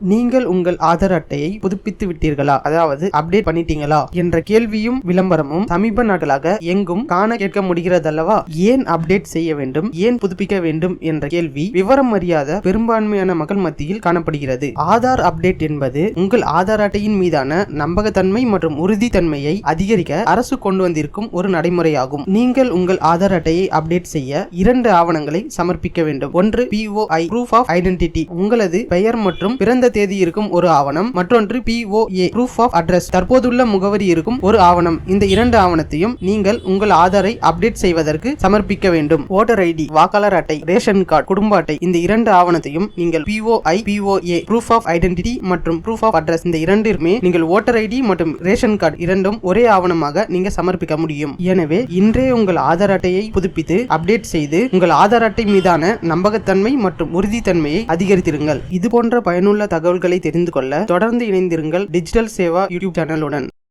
நீங்கள் உங்கள் ஆதார் அட்டையை புதுப்பித்து விட்டீர்களா? அதாவது அப்டேட் பண்ணிட்டீங்களா? என்ற கேள்வியும் விளம்பரமும் சமீப நாட்களாக எங்கும் காண கேட்க முடிகிறதல்லவா? ஏன் அப்டேட் செய்ய வேண்டும்? ஏன் புதுப்பிக்க வேண்டும்? என்ற கேள்வி விவரம் அறியாத பெரும்பான்மையான மக்கள் மத்தியில் காணப்படுகிறது. ஆதார் அப்டேட் என்பது உங்கள் ஆதார் அட்டையின் மீதான நம்பகத்தன்மை மற்றும் உறுதித்தன்மையை அதிகரிக்க அரசு கொண்டு வந்திருக்கும் ஒரு நடைமுறையாகும். நீங்கள் உங்கள் ஆதார் அட்டையை அப்டேட் செய்ய இரண்டு ஆவணங்களை சமர்ப்பிக்க வேண்டும். ஒன்று பிஓஐ ப்ரூஃப் ஆஃப் ஐடென்டிட்டி உங்களது பெயர் மற்றும் பிறந்த தேதி இருக்கும் ஒரு ஆவணம் மற்றொன்று பிஓஏ ப்ரூஃப் ஆஃப் அட்ரஸ் தற்போதுள்ள முகவரி இருக்கும் ஒரு ஆவணம். இந்த இரண்டு ஆவணத்தையும் நீங்கள் உங்கள் ஆதாரை அப்டேட் செய்வதற்கு சமர்ப்பிக்க வேண்டும். ஓட்டர் ஐடி வாக்காளர் அட்டை ரேஷன் கார்டு குடும்ப அட்டை. இந்த இரண்டு ஆவணத்தையும் நீங்கள் POI POA proof of identity மற்றும் ப்ரூஃப் ஆஃப் அட்ரஸ் இந்த இரண்டிற்குமே நீங்கள் ஓட்டர் ஐடி மற்றும் ரேஷன் கார்டு இரண்டும் ஒரே ஆவணமாக நீங்க சமர்ப்பிக்க முடியும். எனவே இன்றே உங்கள் ஆதார் அட்டையை புதுப்பித்து அப்டேட் செய்து உங்கள் ஆதார் அட்டை மீதான நம்பகத்தன்மை மற்றும் உறுதித்தன்மையை அதிகரித்திருங்கள். இது போன்ற பயனுள்ள தகவல்களை தெரிந்து கொள்ள தொடர்ந்து இணைந்திருங்கள் டிஜிட்டல் சேவா யூடியூப் சேனலுடன்.